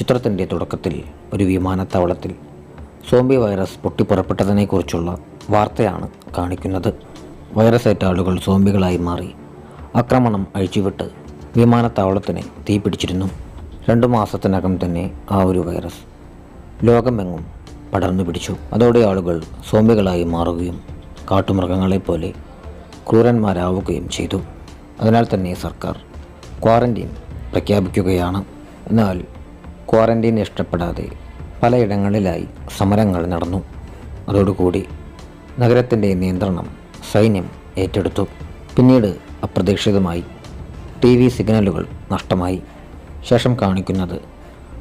ചിത്രത്തിന്റെ തുടക്കത്തിൽ ഒരു വിമാനത്താവളത്തിൽ സോംബി വൈറസ് പൊട്ടിപ്പുറപ്പെട്ടതിനെക്കുറിച്ചുള്ള വാർത്തയാണ് കാണിക്കുന്നത്. വൈറസേറ്റ ആളുകൾ സോംബികളായി മാറി ആക്രമണം അഴിച്ചുവിട്ട് വിമാനത്താവളത്തിന് തീപിടിച്ചിരുന്നു രണ്ടു മാസത്തിനകം തന്നെ ആ ഒരു വൈറസ് ലോകമെങ്ങും പടർന്നു പിടിച്ചു. അതോടെ ആളുകൾ സോംബികളായി മാറുകയും കാട്ടുമൃഗങ്ങളെപ്പോലെ ക്രൂരന്മാരാവുകയും ചെയ്തു. അതിനാൽ തന്നെ സർക്കാർ ക്വാറന്റീൻ പ്രഖ്യാപിക്കുകയാണ്. എന്നാൽ ക്വാറന്റീൻ ഇഷ്ടപ്പെടാതെ പലയിടങ്ങളിലായി സമരങ്ങൾ നടന്നു. അതോടുകൂടി നഗരത്തിന്റെ നിയന്ത്രണം സൈന്യം ഏറ്റെടുത്തു. പിന്നീട് അപ്രതീക്ഷിതമായി ടി വി സിഗ്നലുകൾ നഷ്ടമായി. ശേഷം കാണിക്കുന്നത്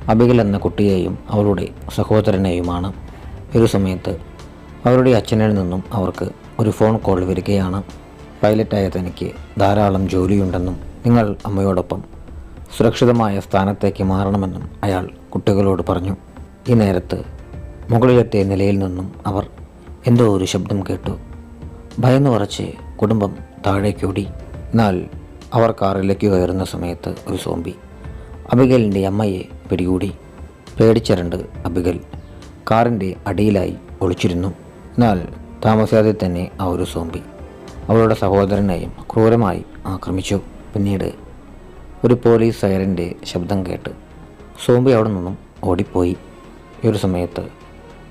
അബികൽ എന്ന കുട്ടിയെയും അവളുടെ സഹോദരനെയുമാണ്. ഒരു സമയത്ത് അവരുടെ അച്ഛനിൽ നിന്നും അവർക്ക് ഒരു ഫോൺ കോൾ വരികയാണ്. പൈലറ്റായ തനിക്ക് ധാരാളം ജോലിയുണ്ടെന്നും നിങ്ങൾ അമ്മയോടൊപ്പം സുരക്ഷിതമായ സ്ഥാനത്തേക്ക് മാറണമെന്നും അയാൾ കുട്ടികളോട് പറഞ്ഞു. ഈ നേരത്ത് മുകളിലത്തെ നിലയിൽ നിന്നും അവർ എന്തോ ഒരു ശബ്ദം കേട്ടു. ഭയന്നു വറച്ച് കുടുംബം താഴേക്കോടി എന്നാൽ അവർ കാറിലേക്ക് കയറുന്ന സമയത്ത് ഒരു സോംബി അബിഗലിന്റെ അമ്മയെ പിടികൂടി. പേടിച്ചരണ്ട് അബിഗൽ കാറിന്റെ അടിയിലായി ഒളിച്ചിരുന്നു. എന്നാൽ താമസിയാതെ തന്നെ ആ ഒരു സോംബി അവളുടെ സഹോദരനെയും ക്രൂരമായി ആക്രമിച്ചു. പിന്നീട് ഒരു പോലീസ് സൈറന്റെ ശബ്ദം കേട്ട് സോംബി അവിടെ നിന്നും ഓടിപ്പോയി. ഈ ഒരു സമയത്ത്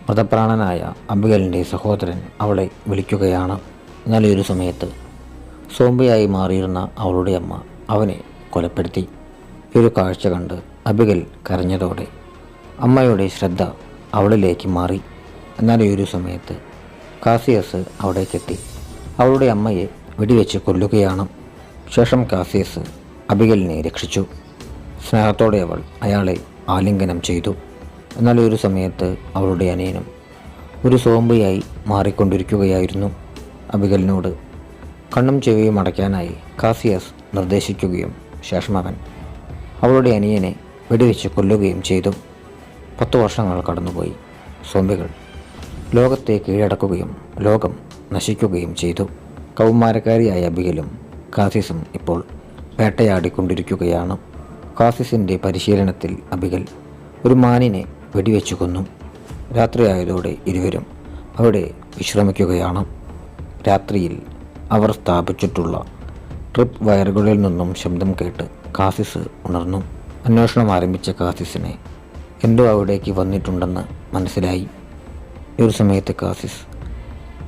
മൃതപ്രാണനായ അബിഗലിന്റെ സഹോദരൻ അവളെ വിളിക്കുകയാണ്. എന്നാൽ ഈ ഒരു സമയത്ത് സോംബിയായി മാറിയിരുന്ന അവളുടെ അമ്മ അവനെ കൊലപ്പെടുത്തി. ഈ ഒരു കാഴ്ച കണ്ട് അബിഗൽ കരഞ്ഞതോടെ അമ്മയുടെ ശ്രദ്ധ അവളിലേക്ക് മാറി. എന്നാൽ ഈ ഒരു സമയത്ത് കാസിയസ് അവിടേക്കെത്തി. അവളുടെ അമ്മയെ വെടിവെച്ച് കൊല്ലുകയാണ്. ശേഷം കാസിയസ് അബിഗലിനെ രക്ഷിച്ചു. സ്നേഹത്തോടെ അവൾ അയാളെ ആലിംഗനം ചെയ്തു. എന്നാൽ ഒരു സമയത്ത് അവളുടെ അനിയനും ഒരു സോമ്പയായി മാറിക്കൊണ്ടിരിക്കുകയായിരുന്നു. അബിഗലിനോട് കണ്ണും ചെവിയും അടയ്ക്കാനായി കാസിയസ് നിർദ്ദേശിക്കുകയും ശേഷമവൻ അവളുടെ അനിയനെ വെടിവെച്ച് കൊല്ലുകയും ചെയ്തു. പത്തു വർഷങ്ങൾ കടന്നുപോയി. സോമ്പികൾ ലോകത്തെ കീഴടക്കുകയും ലോകം നശിക്കുകയും ചെയ്തു. കൗമാരക്കാരിയായ അബിഗലും കാസിസും ഇപ്പോൾ വേട്ടയാടിക്കൊണ്ടിരിക്കുകയാണ്. കാസിസിന്റെ പരിശീലനത്തിൽ അബികൽ ഒരു മാനിനെ വെടിവെച്ചു കൊന്നു രാത്രിയായതോടെ ഇരുവരും അവിടെ വിശ്രമിക്കുകയാണ്. രാത്രിയിൽ അവർ സ്ഥാപിച്ചിട്ടുള്ള ട്രിപ്പ് വയറുകളിൽ നിന്നും ശബ്ദം കേട്ട് കാസിസ് ഉണർന്നു. അന്വേഷണം ആരംഭിച്ച കാസിസിനെ എന്തോ അവിടേക്ക് വന്നിട്ടുണ്ടെന്ന് മനസ്സിലായി. ഒരു സമയത്ത് കാസിസ്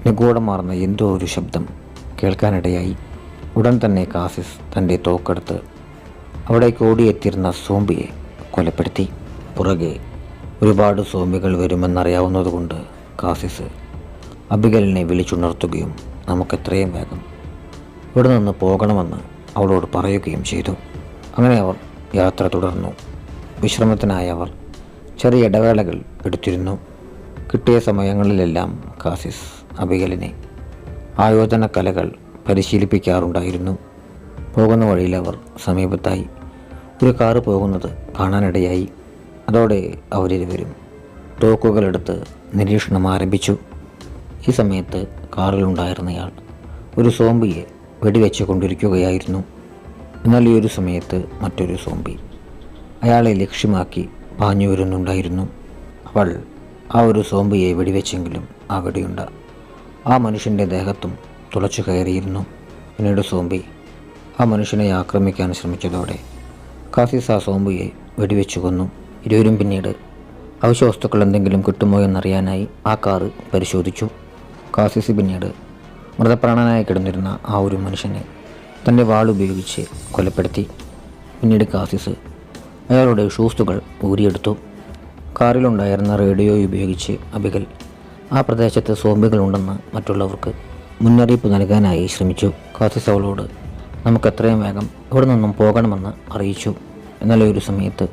നിഗൂഢമാർന്ന എന്തോ ഒരു ശബ്ദം കേൾക്കാനിടയായി. ഉടൻ തന്നെ കാസിസ് തന്റെ തോക്കെടുത്ത് അവിടേക്ക് ഓടിയെത്തിയിരുന്ന സോംബിയെ കൊലപ്പെടുത്തി. പുറകെ ഒരുപാട് സോംബികൾ വരുമെന്നറിയാവുന്നതുകൊണ്ട് കാസിസ് അബിഗലിനെ വിളിച്ചുണർത്തുകയും നമുക്ക് എത്രയും വേഗം ഇവിടെ നിന്ന് പോകണമെന്ന് അവളോട് പറയുകയും ചെയ്തു. അങ്ങനെ അവർ യാത്ര തുടർന്നു. വിശ്രമത്തിനായി അവർ ചെറിയ ഇടവേളകൾ എടുത്തിരുന്നു. കിട്ടിയ സമയങ്ങളിലെല്ലാം കാസിസ് അബിഗലിനെ ആയോധന കലകൾ പരിശീലിപ്പിക്കാറുണ്ടായിരുന്നു. പോകുന്ന വഴിയിൽ അവർ സമീപത്തായി ഒരു കാറ് പോകുന്നത് കാണാനിടയായി. അതോടെ അവരിരുവരും തോക്കുകളെടുത്ത് നിരീക്ഷണം ആരംഭിച്ചു. ഈ സമയത്ത് കാറിലുണ്ടായിരുന്നയാൾ ഒരു സോംബിയെ വെടിവെച്ച് കൊണ്ടിരിക്കുകയായിരുന്നു. എന്നാൽ ഈ ഒരു സമയത്ത് മറ്റൊരു സോംബി അയാളെ ലക്ഷ്യമാക്കി പാഞ്ഞു വരുന്നുണ്ടായിരുന്നു അവൾ ആ ഒരു സോംബിയെ വെടിവെച്ചെങ്കിലും ആ വെടിയുണ്ട ആ മനുഷ്യന്റെ ദേഹത്തും തുളച്ചു കയറിയിരുന്നു. പിന്നീട് സോംബി ആ മനുഷ്യനെ ആക്രമിക്കാൻ ശ്രമിച്ചതോടെ കാസിസ് ആ സോംബിയെ വെടിവെച്ചു കൊന്നു. ഇരുവരും പിന്നീട് അവശ്യ വസ്തുക്കൾ എന്തെങ്കിലും കിട്ടുമോ എന്നറിയാനായി ആ കാറ് പരിശോധിച്ചു. കാസിസ് പിന്നീട് മൃതപ്രാണനായി കിടന്നിരുന്ന ആ ഒരു മനുഷ്യനെ തന്റെ വാളുപയോഗിച്ച് കൊലപ്പെടുത്തി. പിന്നീട് കാസിസ് അയാളുടെ ഷൂസുകൾ ഊരിയെടുത്തു. കാറിലുണ്ടായിരുന്ന റേഡിയോ ഉപയോഗിച്ച് അബികൽ ആ പ്രദേശത്ത് സോംബികളുണ്ടെന്ന് മറ്റുള്ളവർക്ക് മുന്നറിയിപ്പ് നൽകാനായി ശ്രമിച്ചു. കാസിസ് അവളോട് നമുക്ക് എത്രയും വേഗം ഇവിടെ നിന്നും പോകണമെന്ന് അറിയിച്ചു. എന്നാൽ ഒരു സമയത്ത്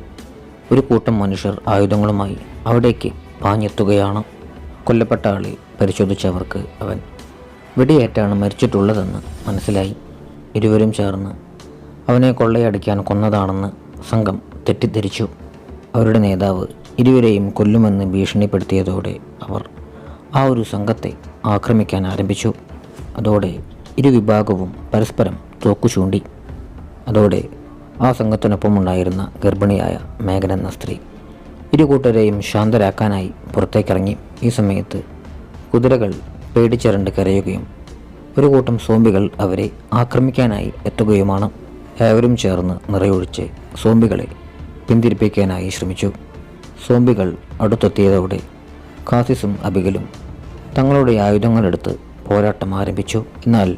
ഒരു കൂട്ടം മനുഷ്യർ ആയുധങ്ങളുമായി അവിടേക്ക് പാഞ്ഞെത്തുകയാണ്. കൊല്ലപ്പെട്ട ആളെ പരിശോധിച്ചവർക്ക് അവൻ വെടിയേറ്റാണ് മരിച്ചിട്ടുള്ളതെന്ന് മനസ്സിലായി. ഇരുവരും ചേർന്ന് അവനെ കൊള്ളയടിക്കാൻ കൊന്നതാണെന്ന് സംഘം തെറ്റിദ്ധരിച്ചു. അവരുടെ നേതാവ് ഇരുവരെയും കൊല്ലുമെന്ന് ഭീഷണിപ്പെടുത്തിയതോടെ അവർ ആ ഒരു സംഘത്തെ ആക്രമിക്കാൻ ആരംഭിച്ചു. അതോടെ ഇരുവിഭാഗവും പരസ്പരം തോക്കു ചൂണ്ടി അതോടെ ആ സംഘത്തിനൊപ്പമുണ്ടായിരുന്ന ഗർഭിണിയായ മേഘന എന്ന സ്ത്രീ ഇരു കൂട്ടരെയും ശാന്തരാക്കാനായി പുറത്തേക്കിറങ്ങി. ഈ സമയത്ത് കുതിരകൾ പേടിച്ചിരണ്ട് കരയുകയും ഒരു കൂട്ടം സോംബികൾ അവരെ ആക്രമിക്കാനായി എത്തുകയുമാണ്. ഏവരും ചേർന്ന് നിറയൊഴിച്ച് സോംബികളെ പിന്തിരിപ്പിക്കാനായി ശ്രമിച്ചു. സോംബികൾ അടുത്തെത്തിയതോടെ കാസിസും അബിഗലും തങ്ങളുടെ ആയുധങ്ങളെടുത്ത് പോരാട്ടം ആരംഭിച്ചു. എന്നാൽ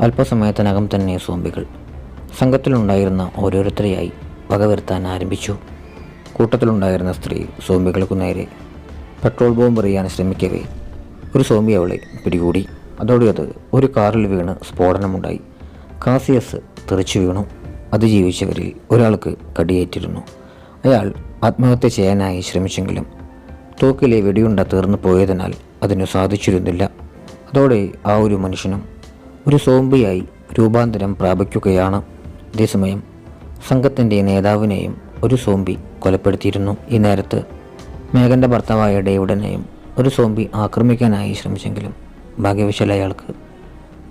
അല്പസമയത്തിനകം തന്നെ സോംബികൾ സംഘത്തിലുണ്ടായിരുന്ന ഓരോരുത്തരെയായി വകവരുത്താൻ ആരംഭിച്ചു. കൂട്ടത്തിലുണ്ടായിരുന്ന സ്ത്രീ സോംബികൾക്കു നേരെ പെട്രോൾ ബോംബ് എറിയാൻ ശ്രമിക്കവേ. ഒരു സോംബി അവളെ പിടികൂടി. അതോടെ അത് ഒരു കാറിൽ വീണ് സ്ഫോടനമുണ്ടായി. കാസിയസ് തെറിച്ചു വീണു. അതിജീവിച്ചവരിൽ ഒരാൾക്ക് കടിയേറ്റിരുന്നു. അയാൾ ആത്മഹത്യ ചെയ്യാനായി ശ്രമിച്ചെങ്കിലും തോക്കിലെ വെടിയുണ്ട തീർന്നു പോയതിനാൽ അതിനു സാധിച്ചിരുന്നില്ല. അതോടെ ആ ഒരു മനുഷ്യനും ഒരു സോംബിയായി രൂപാന്തരം പ്രാപിക്കുകയാണ്. അതേസമയം സംഘത്തിന്റെ നേതാവിനെയും ഒരു സോംബി കൊലപ്പെടുത്തിയിരുന്നു. ഈ നേരത്ത് മേഘന്റെ ഭർത്താവായ ഡേവിഡനെയും ഒരു സോംബി ആക്രമിക്കാനായി ശ്രമിച്ചെങ്കിലും ഭാഗ്യവശാൽ അയാൾക്ക്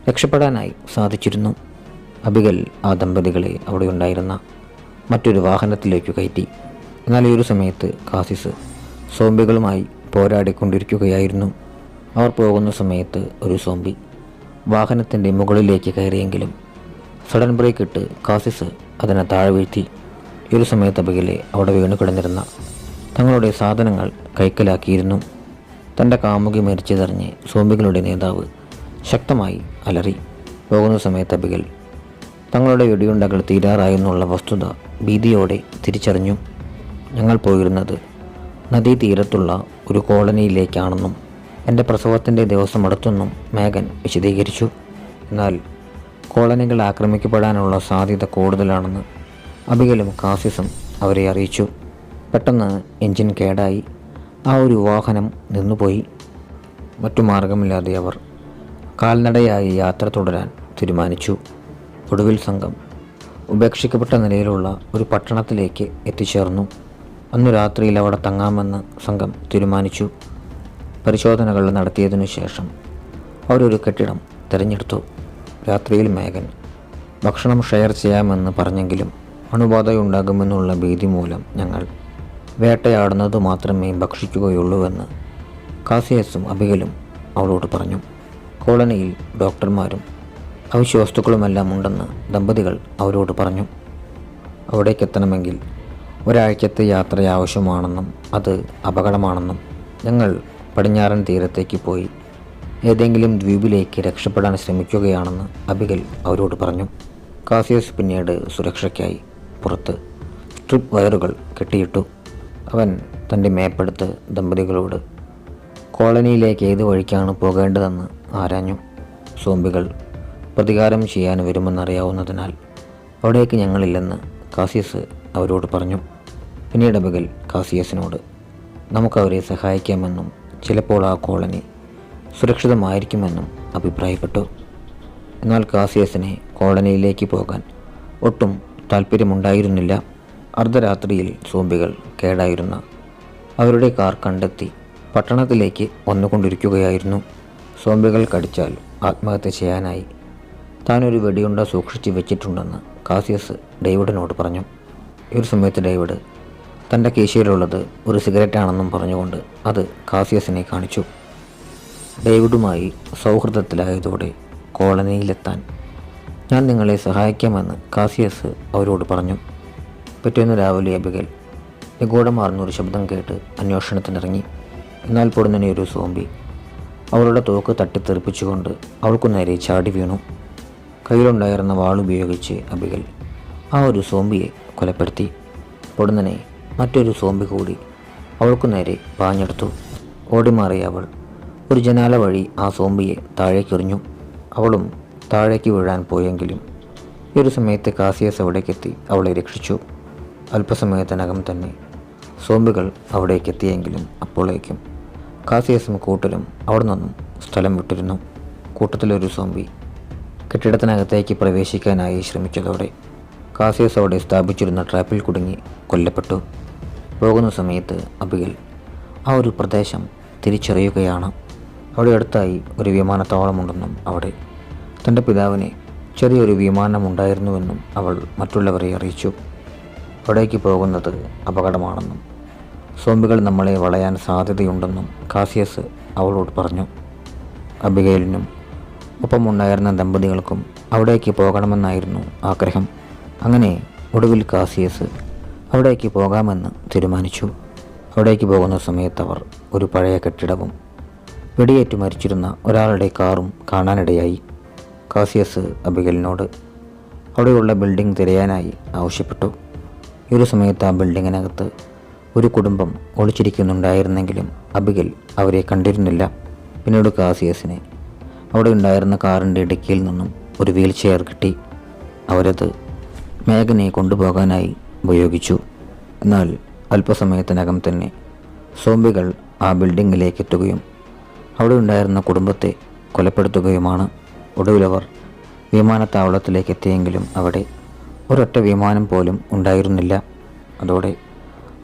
രക്ഷപ്പെടാനായി സാധിച്ചിരുന്നു. അബികൽ ആ ദമ്പതികളെ അവിടെ ഉണ്ടായിരുന്ന മറ്റൊരു വാഹനത്തിലേക്ക് കയറ്റി. എന്നാൽ ഈ ഒരു സമയത്ത് കാസിസ് സോംബികളുമായി പോരാടിക്കൊണ്ടിരിക്കുകയായിരുന്നു. അവർ പോകുന്ന സമയത്ത് ഒരു സോംബി വാഹനത്തിന്റെ മുകളിലേക്ക് കയറിയെങ്കിലും സഡൻ ബ്രേക്ക് ഇട്ട് കാസിസ് അതിനെ താഴെ വീഴ്ത്തി. ഒരു സമയത്ത് അപകലെ അവിടെ വീണു കിടന്നിരുന്ന തങ്ങളുടെ സാധനങ്ങൾ കൈക്കലാക്കിയിരുന്നു. തന്റെ കാമുകി മരിച്ചതറിഞ്ഞ് സോംബികളുടെ നേതാവ് ശക്തമായി അലറി. പോകുന്ന സമയത്ത് അബിഗൽ തങ്ങളുടെ വെടിയുണ്ടകൾ തീരാറായെന്നുള്ള വസ്തുത ഭീതിയോടെ തിരിച്ചറിഞ്ഞു. ഞങ്ങൾ പോയിരുന്നത് നദീതീരത്തുള്ള ഒരു കോളനിയിലേക്കാണെന്നും എന്റെ പ്രസവത്തിന്റെ ദിവസം അടുത്തെന്നും മേഘൻ വിശദീകരിച്ചു. എന്നാൽ കോളനികൾ ആക്രമിക്കപ്പെടാനുള്ള സാധ്യത കൂടുതലാണെന്ന് അബിഗലും കാസിസും അവരെ അറിയിച്ചു. പെട്ടെന്ന് എഞ്ചിൻ കേടായി. ആ ഒരു വാഹനം നിന്നുപോയി. മറ്റു മാർഗമില്ലാതെ അവർ കാൽനടയായി യാത്ര തുടരാൻ തീരുമാനിച്ചു. ഒടുവിൽ സംഘം ഉപേക്ഷിക്കപ്പെട്ട നിലയിലുള്ള ഒരു പട്ടണത്തിലേക്ക് എത്തിച്ചേർന്നു. അന്നു രാത്രിയിൽ അവിടെ തങ്ങാമെന്ന് സംഘം തീരുമാനിച്ചു. പരിശോധനകൾ നടത്തിയതിനു ശേഷം അവരൊരു കെട്ടിടം തിരഞ്ഞെടുത്തു. രാത്രിയിൽ മേഘൻ ഭക്ഷണം ഷെയർ ചെയ്യാമെന്ന് പറഞ്ഞെങ്കിലും അണുബാധയുണ്ടാകുമെന്നുള്ള ഭീതി മൂലം ഞങ്ങൾ വേട്ടയാടുന്നത് മാത്രമേ ഭക്ഷിക്കുകയുള്ളൂവെന്ന് കാസിയസും അബികലും അവളോട് പറഞ്ഞു. കോളനിയിൽ ഡോക്ടർമാരും അവശ്യ വസ്തുക്കളുമെല്ലാം ഉണ്ടെന്ന് ദമ്പതികൾ അവരോട് പറഞ്ഞു. അവിടേക്ക് എത്തണമെങ്കിൽ ഒരാഴ്ചത്തെ യാത്ര ആവശ്യമാണെന്നും അത് അപകടമാണെന്നും ഞങ്ങൾ പടിഞ്ഞാറൻ തീരത്തേക്ക് പോയി. ഏതെങ്കിലും ദ്വീപിലേക്ക് രക്ഷപ്പെടാൻ ശ്രമിക്കുകയാണെന്ന് അബിഗൽ അവരോട് പറഞ്ഞു. കാസിയസ് പിന്നീട് സുരക്ഷയ്ക്കായി പുറത്ത് സ്ട്രിപ്പ് വയറുകൾ കെട്ടിയിട്ടു. അവൻ തന്റെ മേപ്പെടുത്ത് ദമ്പതികളോട് കോളനിയിലേക്ക് ഏത് വഴിക്കാണ് പോകേണ്ടതെന്ന് ആരാഞ്ഞു. സോംബികൾ പ്രതികാരം ചെയ്യാൻ വരുമെന്നറിയാവുന്നതിനാൽ അവിടേക്ക് ഞങ്ങളില്ലെന്ന് കാസിയസ് അവരോട് പറഞ്ഞു. പിന്നീട് അബിഗൽ കാസിയസിനോട് നമുക്കവരെ സഹായിക്കാമെന്നും ചിലപ്പോൾ ആ കോളനി സുരക്ഷിതമായിരിക്കുമെന്നും അഭിപ്രായപ്പെട്ടു. എന്നാൽ കാസിയസിനെ കോളനിയിലേക്ക് പോകാൻ ഒട്ടും താല്പര്യമുണ്ടായിരുന്നില്ല അർദ്ധരാത്രിയിൽ സോംബികൾ കേടായിരുന്ന അവരുടെ കാർ കണ്ടെത്തി പട്ടണത്തിലേക്ക് വന്നുകൊണ്ടിരിക്കുകയായിരുന്നു. സോംബികൾ കടിച്ചാൽ ആത്മഹത്യ ചെയ്യാനായി താനൊരു വെടിയുണ്ട സൂക്ഷിച്ചു വെച്ചിട്ടുണ്ടെന്ന് കാസിയസ് ഡേവിഡിനോട് പറഞ്ഞു. ഈ ഒരു സമയത്ത് ഡേവിഡ് തന്റെ കീശയിലുള്ളത് ഒരു സിഗരറ്റാണെന്നും പറഞ്ഞുകൊണ്ട് അത് കാസിയസിനെ കാണിച്ചു. ഡേവിഡുമായി സൗഹൃദത്തിലായതോടെ കോളനിയിലെത്താൻ ഞാൻ നിങ്ങളെ സഹായിക്കാമെന്ന് കാസിയസ് അവരോട് പറഞ്ഞു. പിറ്റേന്ന് രാവിലെ അബിഗൽ നിഗൂഢമാർന്നൊരു ശബ്ദം കേട്ട് അന്വേഷണത്തിനിറങ്ങി. എന്നാൽ പൊടുന്നനെ ഒരു സോംബി അവളുടെ തോക്ക് തട്ടിത്തെറിപ്പിച്ചുകൊണ്ട് അവൾക്കു നേരെ ചാടി വീണു. കയ്യിലുണ്ടായിരുന്ന വാളുപയോഗിച്ച് അബികൽ ആ ഒരു സോംബിയെ കൊലപ്പെടുത്തി. പൊടുന്നനെ മറ്റൊരു സോംബി കൂടി അവൾക്കു നേരെ പാഞ്ഞെടുത്തു. ഓടിമാറിയ അവൾ ഒരു ജനാല വഴി ആ സോംബിയെ താഴേക്കെറിഞ്ഞു. അവളും താഴേക്ക് വീഴാൻ പോയെങ്കിലും ഈ ഒരു സമയത്ത് കാസിയസ് അവിടേക്കെത്തി അവളെ രക്ഷിച്ചു. അല്പസമയത്തിനകം തന്നെ സോംബികൾ അവിടേക്കെത്തിയെങ്കിലും അപ്പോഴേക്കും കാസിയസും കൂട്ടരും അവിടെ നിന്നും സ്ഥലം വിട്ടിരുന്നു. കൂട്ടത്തിലൊരു സോംബി കെട്ടിടത്തിനകത്തേക്ക് പ്രവേശിക്കാനായി ശ്രമിച്ചതോടെ കാസിയസ് അവിടെ സ്ഥാപിച്ചിരുന്ന ട്രാപ്പിൽ കുടുങ്ങി കൊല്ലപ്പെട്ടു. പോകുന്ന സമയത്ത് അബിഗൽ ആ ഒരു പ്രദേശം തിരിച്ചറിയുകയാണ്. അവിടെ അടുത്തായി ഒരു വിമാനത്താവളമുണ്ടെന്നും അവിടെ തന്റെ പിതാവിനെ ചെറിയൊരു വിമാനമുണ്ടായിരുന്നുവെന്നും അവൾ മറ്റുള്ളവരെ അറിയിച്ചു. അവിടേക്ക് പോകുന്നത് അപകടമാണെന്നും സോംബികൾ നമ്മളെ വളയാൻ സാധ്യതയുണ്ടെന്നും കാസിയസ് അവളോട് പറഞ്ഞു. അബിഗയിലിനും ഒപ്പമുണ്ടായിരുന്ന ദമ്പതികൾക്കും അവിടേക്ക് പോകണമെന്നായിരുന്നു ആഗ്രഹം. അങ്ങനെ ഒടുവിൽ കാസിയസ് അവിടേക്ക് പോകാമെന്ന് തീരുമാനിച്ചു. അവിടേക്ക് പോകുന്ന സമയത്ത് അവർ ഒരു പഴയ കെട്ടിടവും വെടിയേറ്റ് മരിച്ചിരുന്ന ഒരാളുടെ കാറും കാണാനിടയായി. കാസിയസ് അബിഗലിനോട് അവിടെയുള്ള ബിൽഡിംഗ് തിരയാനായി ആവശ്യപ്പെട്ടു. ഈ ഒരു സമയത്ത് ആ ബിൽഡിങ്ങിനകത്ത് ഒരു കുടുംബം ഒളിച്ചിരിക്കുന്നുണ്ടായിരുന്നെങ്കിലും അബിഗൽ അവരെ കണ്ടിരുന്നില്ല. പിന്നീട് കാസിയസിനെ അവിടെ ഉണ്ടായിരുന്ന കാറിന്റെ ഇടുക്കിയിൽ നിന്നും ഒരു വീൽ ചെയർ കിട്ടി. അവരത് മേഘനെ കൊണ്ടുപോകാനായി ഉപയോഗിച്ചു. എന്നാൽ അല്പസമയത്തിനകം തന്നെ സോംബികൾ ആ ബിൽഡിങ്ങിലേക്ക് എത്തുകയും അവിടെ ഉണ്ടായിരുന്ന കുടുംബത്തെ കൊലപ്പെടുത്തുകയുമാണ്. ഒടുവിലവർ വിമാനത്താവളത്തിലേക്ക് എത്തിയെങ്കിലും അവിടെ ഒരൊറ്റ വിമാനം പോലും ഉണ്ടായിരുന്നില്ല. അതോടെ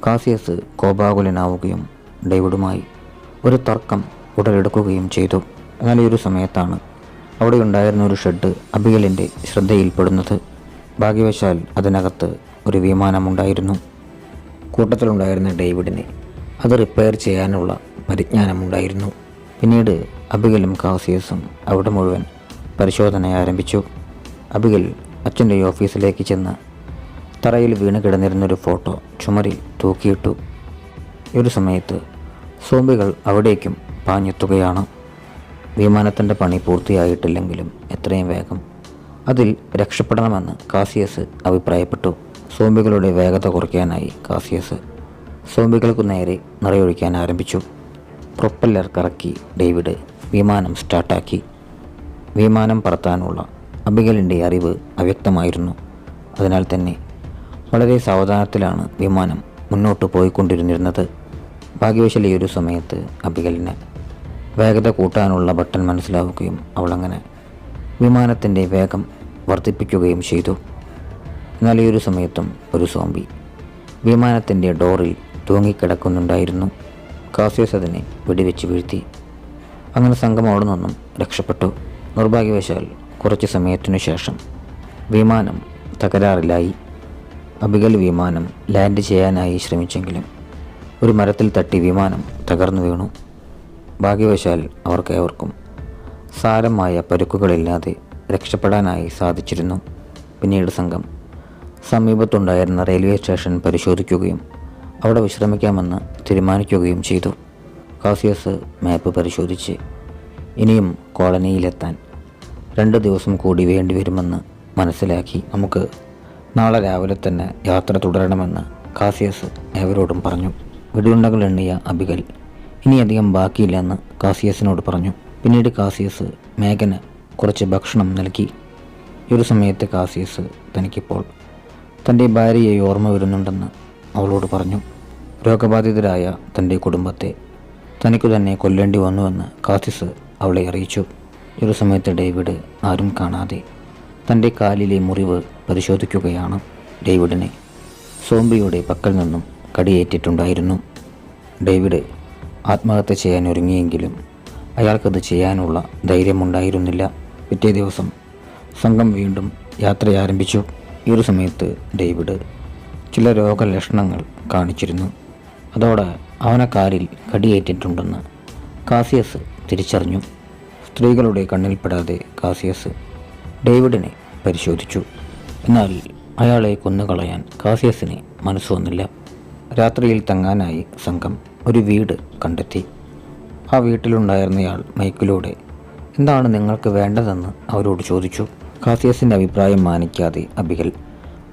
കാസിയസ് കോപാകുലനാവുകയും ഡേവിഡുമായി ഒരു തർക്കം ഉടലെടുക്കുകയും ചെയ്തു. എന്നാൽ ഈ ഒരു സമയത്താണ് അവിടെ ഉണ്ടായിരുന്ന ഒരു ഷെഡ് അബിയലിന്റെ ശ്രദ്ധയിൽപ്പെടുന്നത്. ഭാഗ്യവശാൽ അതിനകത്ത് ഒരു വിമാനമുണ്ടായിരുന്നു. കൂട്ടത്തിലുണ്ടായിരുന്ന ഡേവിഡിന് അത് റിപ്പയർ ചെയ്യാനുള്ള പരിജ്ഞാനമുണ്ടായിരുന്നു. പിന്നീട് അബിഗലും കാസിയസും അവിടെ മുഴുവൻ പരിശോധന ആരംഭിച്ചു. അബിഗൽ അച്ഛന്റെ ഓഫീസിലേക്ക് ചെന്ന് തറയിൽ വീണ് കിടന്നിരുന്നൊരു ഫോട്ടോ ചുമരിൽ തൂക്കിയിട്ടു. ഈ ഒരു സമയത്ത് സോംബികൾ അവിടേക്കും പാഞ്ഞെത്തുകയാണ്. വിമാനത്തിന്റെ പണി പൂർത്തിയായിട്ടില്ലെങ്കിലും എത്രയും വേഗം അതിൽ രക്ഷപ്പെടണമെന്ന് കാസിയസ് അഭിപ്രായപ്പെട്ടു. സോംബികളുടെ വേഗത കുറയ്ക്കാനായി കാസിയസ് സോംബികൾക്ക് നേരെ നിറയൊഴിക്കാൻ ആരംഭിച്ചു. പ്രൊപ്പല്ലർ കറക്കി ഡേവിഡ് വിമാനം സ്റ്റാർട്ടാക്കി. വിമാനം പറത്താനുള്ള അബിഗലിന്റെ അറിവ് അവ്യക്തമായിരുന്നു. അതിനാൽ തന്നെ വളരെ സാവധാനത്തിലാണ് വിമാനം മുന്നോട്ട് പോയിക്കൊണ്ടിരുന്നിരുന്നത്. ഭാഗ്യവശാൽ ഒരു സമയത്ത് അബിഗലിന് വേഗത കൂട്ടാനുള്ള ബട്ടൺ മനസ്സിലാവുകയും അവളങ്ങനെ വിമാനത്തിന്റെ വേഗം വർദ്ധിപ്പിക്കുകയും ചെയ്തു. എന്നാൽ ഈ ഒരു സമയത്തും ഒരു സോംബി വിമാനത്തിന്റെ ഡോറിൽ തൂങ്ങിക്കിടക്കുന്നുണ്ടായിരുന്നു. കാസിയസ് അതിനെ വെടിവെച്ച് വീഴ്ത്തി. അങ്ങനെ സംഘം അവിടെ നിന്നും രക്ഷപ്പെട്ടു. നിർഭാഗ്യവശാൽ കുറച്ച് സമയത്തിനു ശേഷം വിമാനം തകരാറിലായി. അബിഗൽ വിമാനം ലാൻഡ് ചെയ്യാനായി ശ്രമിച്ചെങ്കിലും ഒരു മരത്തിൽ തട്ടി വിമാനം തകർന്നു വീണു. ഭാഗ്യവശാൽ അവർക്കേവർക്കും സാരമായ പരുക്കുകളില്ലാതെ രക്ഷപ്പെടാനായി സാധിച്ചിരുന്നു. പിന്നീട് സംഘം സമീപത്തുണ്ടായിരുന്ന റെയിൽവേ സ്റ്റേഷൻ പരിശോധിക്കുകയും അവിടെ വിശ്രമിക്കാമെന്ന് തീരുമാനിക്കുകയും ചെയ്തു. കാസിയസ് മാപ്പ് പരിശോധിച്ച് ഇനിയും കോളനിയിലെത്താൻ രണ്ട് ദിവസം കൂടി വേണ്ടിവരുമെന്ന് മനസ്സിലാക്കി നമുക്ക് നാളെ രാവിലെ തന്നെ യാത്ര തുടരണമെന്ന് കാസിയസ് ഏവരോടും പറഞ്ഞു. വെടിയുണ്ടകൾ എണ്ണിയ അബികൽ ഇനിയധികം ബാക്കിയില്ലെന്ന് കാസിയസിനോട് പറഞ്ഞു. പിന്നീട് കാസിയസ് മേഘന് കുറച്ച് ഭക്ഷണം നൽകി. ഒരു സമയത്ത് കാസിയസ് തനിക്കിപ്പോൾ തന്റെ ഭാര്യയെ ഓർമ്മ വരുന്നുണ്ടെന്ന് അവളോട് പറഞ്ഞു. രോഗബാധിതരായ തന്റെ കുടുംബത്തെ തനിക്കു തന്നെ കൊല്ലേണ്ടി വന്നുവെന്ന് കാസിസ് അവളെ അറിയിച്ചു. ഒരു സമയത്ത് ഡേവിഡ് ആരും കാണാതെ തന്റെ കാലിലെ മുറിവ് പരിശോധിക്കുകയാണ് ഡേവിഡിനെ. സോംബിയുടെ പക്കൽ നിന്നും കടിയേറ്റിട്ടുണ്ടായിരുന്നു. ഡേവിഡ് ആത്മഹത്യ ചെയ്യാൻ ഒരുങ്ങിയെങ്കിലും അയാൾക്കത് ചെയ്യാനുള്ള ധൈര്യമുണ്ടായിരുന്നില്ല. പിറ്റേ ദിവസം സംഘം വീണ്ടും യാത്ര ആരംഭിച്ചു ഈ ഒരു സമയത്ത് ഡേവിഡ് ചില രോഗലക്ഷണങ്ങൾ കാണിച്ചിരുന്നു. അതോടെ അവനെ കാലിൽ കടിയേറ്റിട്ടുണ്ടെന്ന് കാസിയസ് തിരിച്ചറിഞ്ഞു. സ്ത്രീകളുടെ കണ്ണിൽപ്പെടാതെ കാസിയസ് ഡേവിഡിനെ പരിശോധിച്ചു. എന്നാൽ അയാളെ കൊന്നുകളയാൻ കാസിയസിന് മനസ്സ് വന്നില്ല. രാത്രിയിൽ തങ്ങാനായി സംഘം ഒരു വീട് കണ്ടെത്തി. ആ വീട്ടിലുണ്ടായിരുന്നയാൾ മൈക്കിലൂടെ എന്താണ് നിങ്ങൾക്ക് വേണ്ടതെന്ന് അവരോട് ചോദിച്ചു. കാസിയസിന്റെ അഭിപ്രായം മാനിക്കാതെ അബികൽ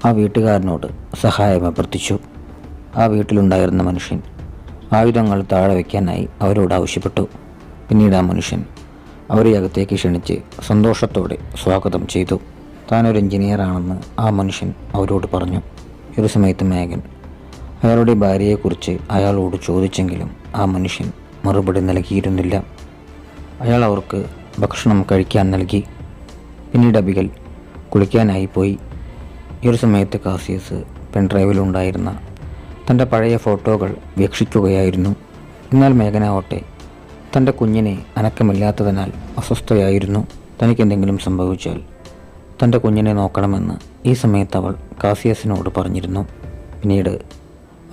ആ വീട്ടുകാരനോട് സഹായം അഭ്യർത്ഥിച്ചു. ആ വീട്ടിലുണ്ടായിരുന്ന മനുഷ്യൻ ആയുധങ്ങൾ താഴെ വയ്ക്കാനായി അവരോട് ആവശ്യപ്പെട്ടു. പിന്നീട് ആ മനുഷ്യൻ അവരെ അകത്തേക്ക് ക്ഷണിച്ച് സന്തോഷത്തോടെ സ്വാഗതം ചെയ്തു. താനൊരു എഞ്ചിനീയറാണെന്ന് ആ മനുഷ്യൻ അവരോട് പറഞ്ഞു. ഒരു സമയത്ത് മേഘൻ അയാളുടെ ഭാര്യയെക്കുറിച്ച് അയാളോട് ചോദിച്ചെങ്കിലും ആ മനുഷ്യൻ മറുപടി നൽകിയിരുന്നില്ല. അയാൾ അവർക്ക് ഭക്ഷണം കഴിക്കാൻ നൽകി. പിന്നീട് അബികൾ കുളിക്കാനായി പോയി. ഈ ഒരു സമയത്ത് കാസിയസ് പെൺഡ്രൈവിലുണ്ടായിരുന്ന തന്റെ പഴയ ഫോട്ടോകൾ വീക്ഷിക്കുകയായിരുന്നു. എന്നാൽ ഓട്ടെ തന്റെ കുഞ്ഞിനെ അനക്കമില്ലാത്തതിനാൽ അസ്വസ്ഥയായിരുന്നു. തനിക്ക് എന്തെങ്കിലും സംഭവിച്ചാൽ തന്റെ കുഞ്ഞിനെ നോക്കണമെന്ന് ഈ സമയത്ത് അവൾ കാസിയസിനോട് പറഞ്ഞിരുന്നു. പിന്നീട്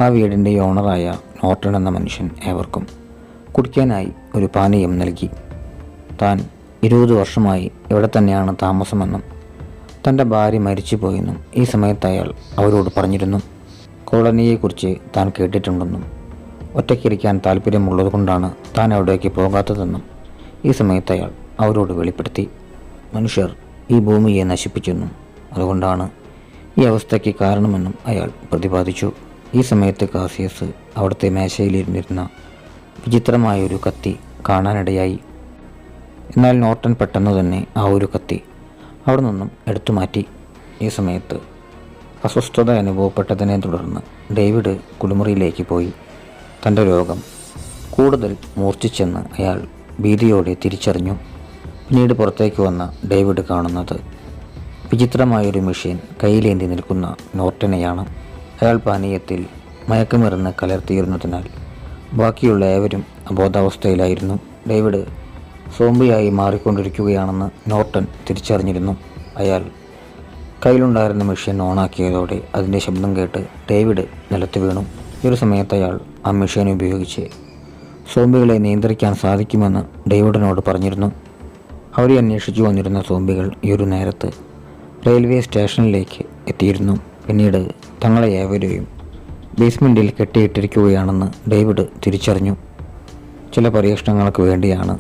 ആ വീടിന്റെ ഓണറായ നോർട്ടൺ എന്ന മനുഷ്യൻ ഏവർക്കും കുടിക്കാനായി ഒരു പാനീയം നൽകി. താൻ ഇരുപത് വർഷമായി ഇവിടെ തന്നെയാണ് താമസമെന്നും തന്റെ ഭാര്യ മരിച്ചു പോയെന്നും ഈ സമയത്ത് അയാൾ അവരോട് പറഞ്ഞിരുന്നു. കോളനിയെക്കുറിച്ച് താൻ കേട്ടിട്ടുണ്ടെന്നും ഒറ്റയ്ക്കിരിക്കാൻ താല്പര്യമുള്ളത് കൊണ്ടാണ് താൻ അവിടേക്ക് പോകാത്തതെന്നും ഈ സമയത്ത് അയാൾ അവരോട് വെളിപ്പെടുത്തി. മനുഷ്യർ ഈ ഭൂമിയെ നശിപ്പിച്ചെന്നും അതുകൊണ്ടാണ് ഈ അവസ്ഥയ്ക്ക് കാരണമെന്നും അയാൾ പ്രതിപാദിച്ചു. ഈ സമയത്ത് കാസിയസ് അവിടുത്തെ മേശയിലിരുന്നിരുന്ന വിചിത്രമായ ഒരു കത്തി കാണാനിടയായി. എന്നാൽ നോർട്ടൻ പെട്ടെന്ന് തന്നെ ആ ഒരു കത്തി അവിടെ നിന്നും എടുത്തു മാറ്റി. ഈ സമയത്ത് അസ്വസ്ഥത അനുഭവപ്പെട്ടതിനെ തുടർന്ന് ഡേവിഡ് കുളിമുറിയിലേക്ക് പോയി. തന്റെ രോഗം കൂടുതൽ മൂർച്ഛിച്ചെന്ന് അയാൾ ഭീതിയോടെ തിരിച്ചറിഞ്ഞു. പിന്നീട് പുറത്തേക്ക് വന്ന ഡേവിഡ് കാണുന്നത് വിചിത്രമായൊരു മെഷീൻ കയ്യിലേന്തി നിൽക്കുന്ന നോർട്ടനെയാണ്. അയാൾ പാനീയത്തിൽ മയക്കമിറന്ന് കലർത്തിയിരുന്നതിനാൽ ബാക്കിയുള്ള ഏവരും അബോധാവസ്ഥയിലായിരുന്നു. David സോംബിയായി മാറിക്കൊണ്ടിരിക്കുകയാണെന്ന് Norton തിരിച്ചറിഞ്ഞിരുന്നു. അയാൾ കയ്യിലുണ്ടായിരുന്ന മെഷീൻ ഓണാക്കിയതോടെ അതിന്റെ ശബ്ദം കേട്ട് ഡേവിഡ് നിലത്ത് വീണു. ഈ ഒരു സമയത്ത് അയാൾ ആ മെഷീൻ ഉപയോഗിച്ച് സോംബികളെ നിയന്ത്രിക്കാൻ സാധിക്കുമെന്ന് ഡേവിഡിനോട് പറഞ്ഞിരുന്നു. അവരെ അന്വേഷിച്ചു വന്നിരുന്ന സോംബികൾ ഈ ഒരു നേരത്ത് റെയിൽവേ സ്റ്റേഷനിലേക്ക് എത്തിയിരുന്നു. പിന്നീട് തങ്ങളെ ഏവരെയും ബേസ്മെന്റിൽ കെട്ടിയിട്ടിരിക്കുകയാണെന്ന് ഡേവിഡ് തിരിച്ചറിഞ്ഞു. ചില പരീക്ഷണങ്ങൾക്ക് വേണ്ടിയാണ്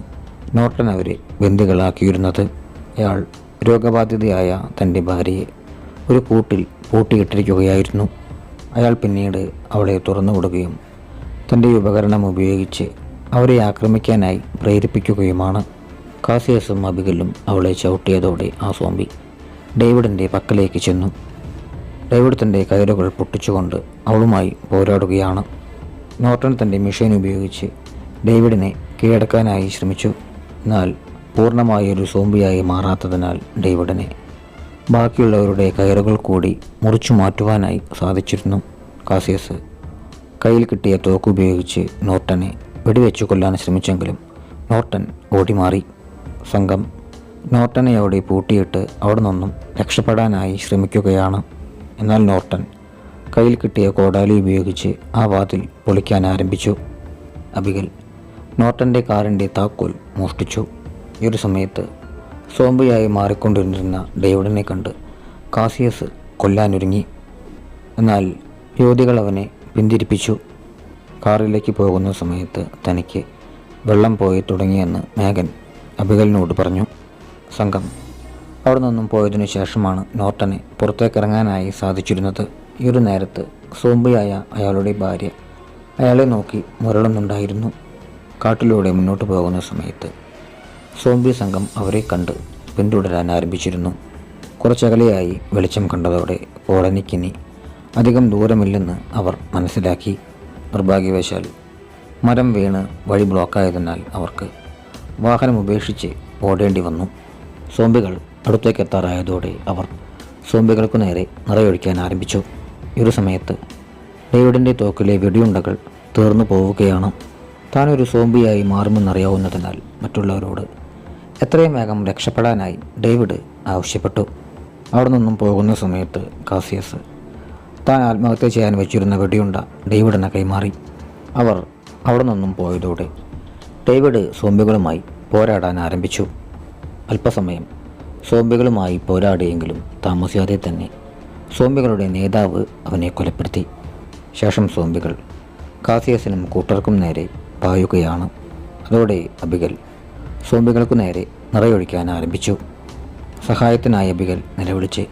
നോർട്ടൻ അവരെ ബന്ദികളാക്കിയിരുന്നത് അയാൾ രോഗബാധിതയായ തന്റെ ഭാര്യയെ ഒരു കൂട്ടിൽ പൂട്ടിയിട്ടിരിക്കുകയായിരുന്നു. അയാൾ പിന്നീട് അവളെ തുറന്നു കൊടുക്കുകയും തന്റെ ഉപകരണം ഉപയോഗിച്ച് അവരെ ആക്രമിക്കാനായി പ്രേരിപ്പിക്കുകയുമാണ്. കാസിയസും അബികലും അവളെ ചവിട്ടിയതോടെ ആ സോംബി ഡേവിഡിന്റെ പക്കലേക്ക് ചെന്നു. ഡേവിഡ് തന്റെ കയറുകൾ പൊട്ടിച്ചുകൊണ്ട് അവളുമായി പോരാടുകയാണ്. നോർട്ടൺ തന്റെ മെഷീൻ ഉപയോഗിച്ച് ഡേവിഡിനെ കീഴടക്കാനായി ശ്രമിച്ചു. എന്നാൽ പൂർണമായി ഒരു സോംബിയായി മാറാത്തതിനാൽ ഡേവിഡിനെ ബാക്കിയുള്ളവരുടെ കയറുകൾ കൂടി മുറിച്ചു മാറ്റുവാനായി സാധിച്ചിരുന്നു കാസിയസ്. കയ്യിൽ കിട്ടിയ തോക്കുപയോഗിച്ച് നോർട്ടനെ വെടിവെച്ചു കൊല്ലാൻ ശ്രമിച്ചെങ്കിലും നോർട്ടൻ ഓടിമാറി. സംഘം നോർട്ടനെ അവിടെ പൂട്ടിയിട്ട് അവിടെ നിന്നും രക്ഷപ്പെടാനായി ശ്രമിക്കുകയാണ്. എന്നാൽ നോർട്ടൻ കയ്യിൽ കിട്ടിയ കോടാലി ഉപയോഗിച്ച് ആ വാതിൽ പൊളിക്കാൻ ആരംഭിച്ചു. അബിഗൽ നോർട്ടന്റെ കാറിന്റെ താക്കോൽ മോഷ്ടിച്ചു. ഈ ഒരു സമയത്ത് സോംബിയായി മാറിക്കൊണ്ടിരുന്ന ഡേവിഡിനെ കണ്ട് കാസിയസ് കൊല്ലാനൊരുങ്ങി. എന്നാൽ യുവതികൾ അവനെ പിന്തിരിപ്പിച്ചു. കാറിലേക്ക് പോകുന്ന സമയത്ത് തനിക്ക് വെള്ളം പോയി തുടങ്ങിയെന്ന് മേഘൻ അബികലിനോട് പറഞ്ഞു. സംഘം അവിടെ നിന്നും പോയതിനു ശേഷമാണ് നോർട്ടനെ പുറത്തേക്കിറങ്ങാനായി സാധിച്ചിരുന്നത്. ഈ ഒരു നേരത്ത് സോംബിയായ അയാളുടെ ഭാര്യ അയാളെ നോക്കി മുരളുന്നുണ്ടായിരുന്നു. കാട്ടിലൂടെ മുന്നോട്ട് പോകുന്ന സമയത്ത് സോംബി സംഘം അവരെ കണ്ട് പിന്തുടരാൻ ആരംഭിച്ചിരുന്നു. കുറച്ചകലെയായി വെളിച്ചം കണ്ടതോടെ കോളനിക്കിനി അധികം ദൂരമില്ലെന്ന് അവർ മനസ്സിലാക്കി. നിർഭാഗ്യവശാൽ മരം വീണ് വഴി ബ്ലോക്കായതിനാൽ അവർക്ക് വാഹനം ഉപേക്ഷിച്ച് ഓടേണ്ടി വന്നു. സോംബികൾ അടുത്തേക്ക് എത്താറായതോടെ അവർ സോംബികൾക്കു നേരെ നിറയൊഴിക്കാൻ ആരംഭിച്ചു. ഒരു സമയത്ത് ഡേവിഡിന്റെ തോക്കിലെ വെടിയുണ്ടകൾ തീർന്നു പോവുകയാണ്. താനൊരു സോംബിയായി മാറുമെന്നറിയാവുന്നതിനാൽ മറ്റുള്ളവരോട് എത്രയും വേഗം രക്ഷപ്പെടാനായി ഡേവിഡ് ആവശ്യപ്പെട്ടു. അവിടെ നിന്നും പോകുന്ന സമയത്ത് കാസിയസ് താൻ ആത്മഹത്യ ചെയ്യാൻ വെച്ചിരുന്ന വെടിയുണ്ട ഡേവിഡിനെ കൈമാറി. അവർ അവിടെ നിന്നും പോയതോടെ ഡേവിഡ് സോംബികളുമായി പോരാടാൻ ആരംഭിച്ചു. അല്പസമയം സോംബികളുമായി പോരാടിയെങ്കിലും താമസിയാതെ തന്നെ സോംബികളുടെ നേതാവ് അവനെ കൊലപ്പെടുത്തി. ശേഷം സോംബികൾ കാസിയസിനും കൂട്ടർക്കും നേരെ പായുകയാണ്. അതോടെ അബികൽ സോംബികൾക്കു നേരെ നിറയൊഴിക്കാൻ ആരംഭിച്ചു. സഹായത്തിനായി അബികൽ നിലവിളിച്ച്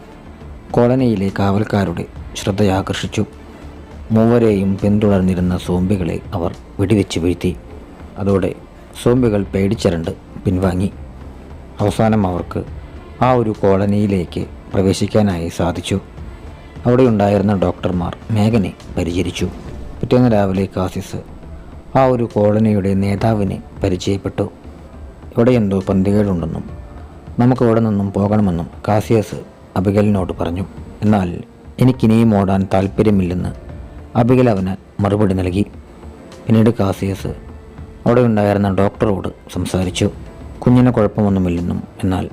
കോളനിയിലെ കാവൽക്കാരുടെ ശ്രദ്ധയാകർഷിച്ചു. മൂവരെയും പിന്തുടർന്നിരുന്ന സോംബികളെ അവർ വെടിവെച്ച് വീഴ്ത്തി. അതോടെ സോംബികൾ പേടിച്ചരണ്ട് പിൻവാങ്ങി. അവസാനം അവർക്ക് ആ ഒരു കോളനിയിലേക്ക് പ്രവേശിക്കാനായി സാധിച്ചു. അവിടെയുണ്ടായിരുന്ന ഡോക്ടർമാർ മേഘനെ പരിചരിച്ചു. പിറ്റേന്ന് രാവിലെ കാസിസ് ആ ഒരു കോളനിയുടെ നേതാവിനെ പരിചയപ്പെട്ടു. ഇവിടെ എന്തോ പന്തികേടുണ്ടെന്നും നമുക്ക് ഇവിടെ നിന്നും പോകണമെന്നും കാസിയസ് അബിഗലിനോട് പറഞ്ഞു. എന്നാൽ എനിക്കിനിയും ഓടാൻ താല്പര്യമില്ലെന്ന് അബിഗൽ അവന് മറുപടി നൽകി. പിന്നീട് കാസിയസ് അവിടെ ഉണ്ടായിരുന്ന ഡോക്ടറോട് സംസാരിച്ചു. കുഞ്ഞിന് കുഴപ്പമൊന്നുമില്ലെന്നും എന്നാൽ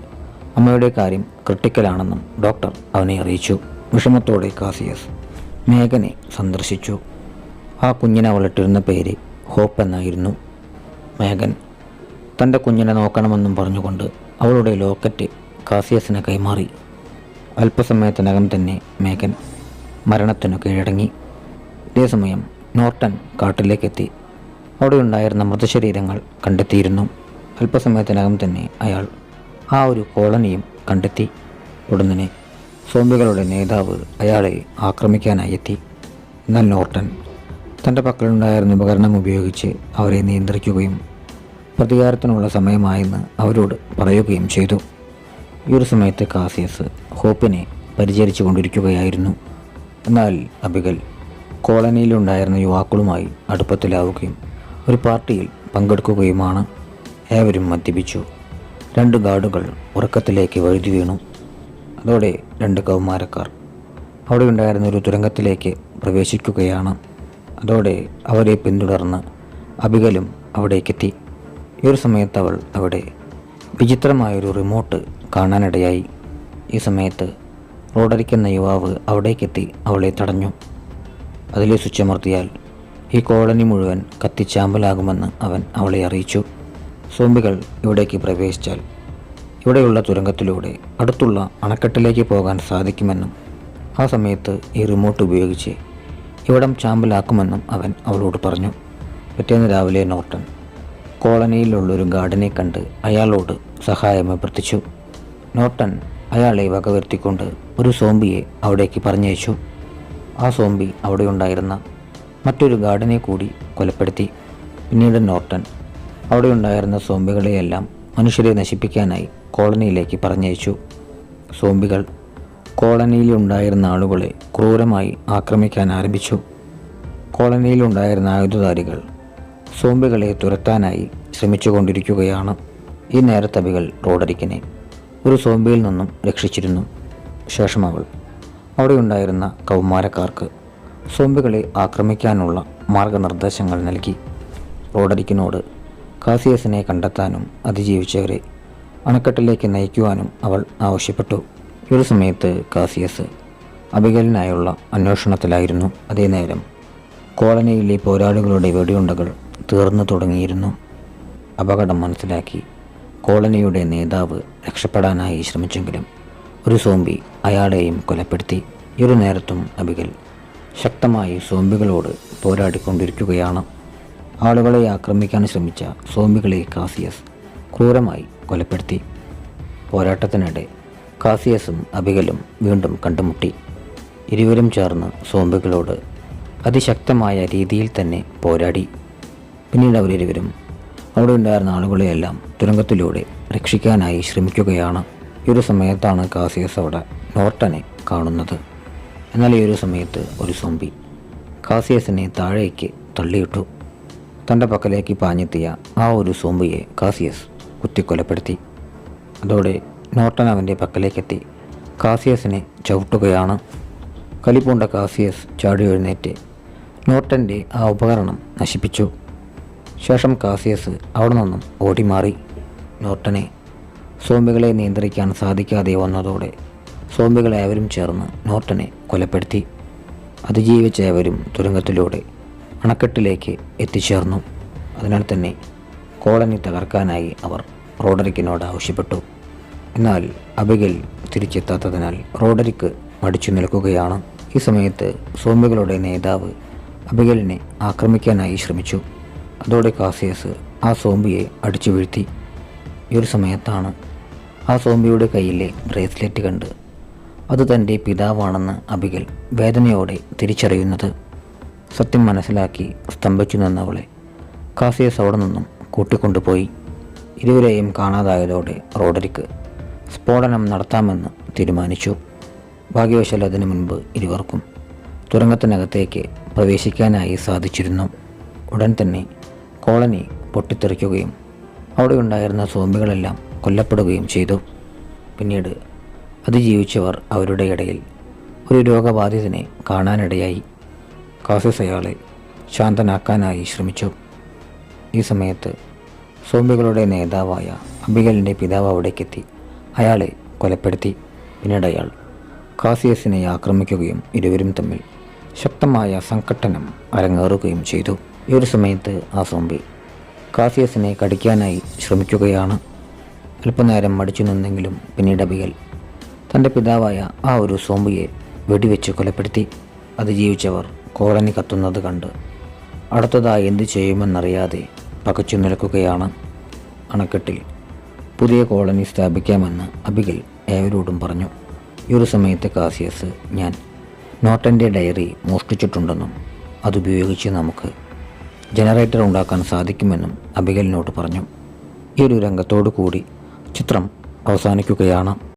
അമ്മയുടെ കാര്യം ക്രിട്ടിക്കലാണെന്നും ഡോക്ടർ അവനെ അറിയിച്ചു. വിഷമത്തോടെ കാസിയസ് മേഘനെ സന്ദർശിച്ചു. ആ കുഞ്ഞിനെ വളട്ടിരുന്ന പേര് ഹോപ്പ് എന്നായിരുന്നു മേഗൻ തന്റെ കുഞ്ഞിനെ നോക്കണമെന്നും പറഞ്ഞുകൊണ്ട് അവളുടെ ലോക്കറ്റ് കാസിയസിനെ കൈമാറി. അല്പസമയത്തിനകം തന്നെ മേഗൻ മരണത്തിനു കീഴടങ്ങി. ഇതേസമയം നോർട്ടൻ കാട്ടിലേക്കെത്തി. അവിടെ ഉണ്ടായിരുന്ന മൃതശരീരങ്ങൾ കണ്ടെത്തിയിരുന്നു. അല്പസമയത്തിനകം തന്നെ അയാൾ ആ ഒരു കോളനിയും കണ്ടെത്തി. ഉടനെ സോംബികളുടെ നേതാവ് അയാളെ ആക്രമിക്കാനായി എത്തി. എന്നാൽ നോർട്ടൻ തന്റെ പക്കലുണ്ടായിരുന്ന ഉപകരണം ഉപയോഗിച്ച് അവരെ നിയന്ത്രിക്കുകയും പ്രതികാരത്തിനുള്ള സമയമായെന്ന് അവരോട് പറയുകയും ചെയ്തു. ഈ ഒരു സമയത്ത് കാസിയസ് ഹോപ്പിനെ പരിചരിച്ചു കൊണ്ടിരിക്കുകയായിരുന്നു. എന്നാൽ അബിഗൽ കോളനിയിലുണ്ടായിരുന്ന യുവാക്കളുമായി അടുപ്പത്തിലാവുകയും ഒരു പാർട്ടിയിൽ പങ്കെടുക്കുകയുമാണ് ഏവരും മദ്യപിച്ചു. രണ്ട് ഗാർഡുകൾ ഉറക്കത്തിലേക്ക് വഴുതി വീണു. അതോടെ രണ്ട് കൗമാരക്കാർ അവിടെ ഉണ്ടായിരുന്ന ഒരു തുരങ്കത്തിലേക്ക് പ്രവേശിക്കുകയാണ്. അതോടെ അവരെ പിന്തുടർന്ന് അബികലും അവിടേക്കെത്തി. ഈ ഒരു സമയത്ത് അവൾ അവിടെ വിചിത്രമായൊരു റിമോട്ട് കാണാനിടയായി. ഈ സമയത്ത് റോഡരിക്കുന്ന യുവാവ് അവിടേക്കെത്തി അവളെ തടഞ്ഞു. അതിലെ സ്വിച്ച് അമർത്തിയാൽ ഈ കോളനി മുഴുവൻ കത്തിച്ചാമ്പലാകുമെന്ന് അവൻ അവളെ അറിയിച്ചു. സോമ്പികൾ ഇവിടേക്ക് പ്രവേശിച്ചാൽ ഇവിടെയുള്ള തുരങ്കത്തിലൂടെ അടുത്തുള്ള അണക്കെട്ടിലേക്ക് പോകാൻ സാധിക്കുമെന്നും ആ സമയത്ത് ഈ റിമോട്ട് ഉപയോഗിച്ച് ഇവിടം ചാമ്പലാക്കുമെന്നും അവൻ അവളോട് പറഞ്ഞു. പിറ്റേന്ന് രാവിലെ നോർട്ടൺ കോളനിയിലുള്ളൊരു ഗാർഡനെ കണ്ട് അയാളോട് സഹായം അഭ്യർത്ഥിച്ചു. നോർട്ടൺ അയാളെ വകവരുത്തിക്കൊണ്ട് ഒരു സോംബിയെ അവിടേക്ക് പറഞ്ഞയച്ചു. ആ സോംബി അവിടെ ഉണ്ടായിരുന്ന മറ്റൊരു ഗാർഡനെ കൂടി കൊലപ്പെടുത്തി. പിന്നീട് നോർട്ടൺ അവിടെ ഉണ്ടായിരുന്ന സോംബികളെയെല്ലാം മനുഷ്യരെ നശിപ്പിക്കാനായി കോളനിയിലേക്ക് പറഞ്ഞയച്ചു. സോംബികൾ കോളനിയിലുണ്ടായിരുന്ന ആളുകളെ ക്രൂരമായി ആക്രമിക്കാൻ ആരംഭിച്ചു. കോളനിയിലുണ്ടായിരുന്ന ആയുധധാരികൾ സോംബികളെ തുരത്താനായി ശ്രമിച്ചുകൊണ്ടിരിക്കുകയാണ് ഈ നേരത്തവികൾ റോഡരിക്കിനെ ഒരു സോംബിയിൽ നിന്നും രക്ഷിച്ചിരുന്നു ശേഷം അവൾ. അവിടെ ഉണ്ടായിരുന്ന കൗമാരക്കാർക്ക് സോംബികളെ ആക്രമിക്കാനുള്ള മാർഗനിർദ്ദേശങ്ങൾ നൽകി. റോഡരിക്കിനോട് കാസിയസിനെ കണ്ടെത്താനും അതിജീവിച്ചവരെ അണക്കെട്ടിലേക്ക് നയിക്കുവാനും അവൾ ആവശ്യപ്പെട്ടു. ഒരു സമയത്ത് കാസിയസ് അബിഗലിനായുള്ള അന്വേഷണത്തിലായിരുന്നു അതേ നേരം. കോളനിയിലെ പോരാളികളുടെ വെടിയുണ്ടകൾ തീർന്നു തുടങ്ങിയിരുന്നു. അപകടം മനസ്സിലാക്കി കോളനിയുടെ നേതാവ് രക്ഷപ്പെടാനായി ശ്രമിച്ചെങ്കിലും ഒരു സോംബി അയാളെയും കൊലപ്പെടുത്തി. ഇരു നേരത്തും അബിഗൽ ശക്തമായി സോംബികളോട് പോരാടിക്കൊണ്ടിരിക്കുകയാണ്. ആളുകളെ ആക്രമിക്കാൻ ശ്രമിച്ച സോംബികളെ കാസിയസ് ക്രൂരമായി കൊലപ്പെടുത്തി. പോരാട്ടത്തിനിടെ കാസിയസും അബികലും വീണ്ടും കണ്ടുമുട്ടി. ഇരുവരും ചേർന്ന് സോംബികളോട് അതിശക്തമായ രീതിയിൽ തന്നെ പോരാടി. പിന്നീട് അവരിരുവരും അവിടെ ഉണ്ടായിരുന്ന ആളുകളെയെല്ലാം തുരങ്കത്തിലൂടെ രക്ഷിക്കാനായി ശ്രമിക്കുകയാണ്. ഈ ഒരു സമയത്താണ് കാസിയസ് അവിടെ നോർട്ടനെ കാണുന്നത്. എന്നാൽ ഈ ഒരു സമയത്ത് ഒരു സോംബി കാസിയസിനെ താഴേക്ക് തള്ളിയിട്ടു. തന്റെ പക്കലേക്ക് പാഞ്ഞെത്തിയ ആ ഒരു സോംബിയെ കാസിയസ് കുത്തിക്കൊലപ്പെടുത്തി. അതോടെ നോർട്ടൻ അവന്റെ പക്കലേക്കെത്തി. കാസിയസിനെ ചവിട്ടുകയാണ്. കലിപ്പൂണ്ട കാസിയസ് ചാടി എഴുന്നേറ്റ്. നോർട്ടന്റെ ആ ഉപകരണം നശിപ്പിച്ചു. ശേഷം കാസിയസ് അവിടെ നിന്നും ഓടിമാറി. നോർട്ടനെ സോംബികളെ നിയന്ത്രിക്കാൻ സാധിക്കാതെ വന്നതോടെ സോമ്പികളെ അവരും ചേർന്ന് നോർട്ടനെ കൊലപ്പെടുത്തി. അതിജീവിച്ച ഏവരും തുരങ്കത്തിലൂടെ അണക്കെട്ടിലേക്ക് എത്തിച്ചേർന്നു. അതിനാൽ തന്നെ കോളനി തകർക്കാനായി അവർ റോഡറിക്കിനോട് ആവശ്യപ്പെട്ടു. എന്നാൽ അബിഗൽ തിരിച്ചെത്താത്തതിനാൽ റോഡരിക്ക് മടിച്ചു നിൽക്കുകയാണ്. ഈ സമയത്ത് സോമ്യകളുടെ നേതാവ് അബിഗലിനെ ആക്രമിക്കാനായി ശ്രമിച്ചു. അതോടെ കാസിയസ് ആ സോംബിയെ അടിച്ചു വീഴ്ത്തി. ഈ ഒരു സമയത്താണ് ആ സോംബിയുടെ കയ്യിലെ ബ്രേസ്ലെറ്റ് കണ്ട് അത് തന്റെ പിതാവാണെന്ന് അബിഗൽ വേദനയോടെ തിരിച്ചറിയുന്നത്. സത്യം മനസ്സിലാക്കി സ്തംഭിച്ചു നിന്നവളെ കാസിയസ് അവിടെ നിന്നും കൂട്ടിക്കൊണ്ടുപോയി. ഇരുവരെയും കാണാതായതോടെ റോഡരിക്ക് സ്ഫോടനം നടത്താമെന്ന് തീരുമാനിച്ചു. ഭാഗ്യവശാൽ അതിനു മുൻപ് ഇരുവർക്കും തുരങ്കത്തിനകത്തേക്ക് പ്രവേശിക്കാനായി സാധിച്ചിരുന്നു. ഉടൻ തന്നെ കോളനി പൊട്ടിത്തെറിക്കുകയും അവിടെയുണ്ടായിരുന്ന സോംബികളെല്ലാം കൊല്ലപ്പെടുകയും ചെയ്തു. പിന്നീട് അതിജീവിച്ചവർ അവരുടെ ഇടയിൽ ഒരു രോഗബാധിതനെ കാണാനിടയായി. കാസിസ് അയാളെ ശാന്തനാക്കാനായി ശ്രമിച്ചു. ഈ സമയത്ത് സോംബികളുടെ നേതാവായ അബിഗലിന്റെ പിതാവ് അവിടേക്കെത്തി. അയാളെ കൊലപ്പെടുത്തി. പിന്നീട് അയാൾ കാസിയസിനെ ആക്രമിക്കുകയും ഇരുവരും തമ്മിൽ ശക്തമായ സംഘട്ടനം അരങ്ങേറുകയും ചെയ്തു. ഈ ഒരു സമയത്ത് ആ സോംബി കാസിയസിനെ കടിക്കാനായി ശ്രമിക്കുകയാണ്. അല്പനേരം മടിച്ചു നിന്നെങ്കിലും പിന്നീട് അബിയൽ തന്റെ പിതാവായ ആ ഒരു സോംബിയെ വെടിവെച്ച് കൊലപ്പെടുത്തി. അതിജീവിച്ചവർ കോളനി കത്തുന്നത് കണ്ട് അടുത്തതായി എന്തു ചെയ്യുമെന്നറിയാതെ പകച്ചു നിൽക്കുകയാണ്. അണക്കെട്ടിൽ പുതിയ കോളനി സ്ഥാപിക്കാമെന്ന് അബിഗൽ ഏവരോടും പറഞ്ഞു. ഈ ഒരു സമയത്ത് കാസിയസ് ഞാൻ നോട്ടന്റെ ഡയറി മോഷ്ടിച്ചിട്ടുണ്ടെന്നും അതുപയോഗിച്ച് നമുക്ക് ജനറേറ്റർ ഉണ്ടാക്കാൻ സാധിക്കുമെന്നും അബിഗലിനോട് പറഞ്ഞു. ഈ ഒരു രംഗത്തോടു കൂടി ചിത്രം അവസാനിക്കുകയാണ്.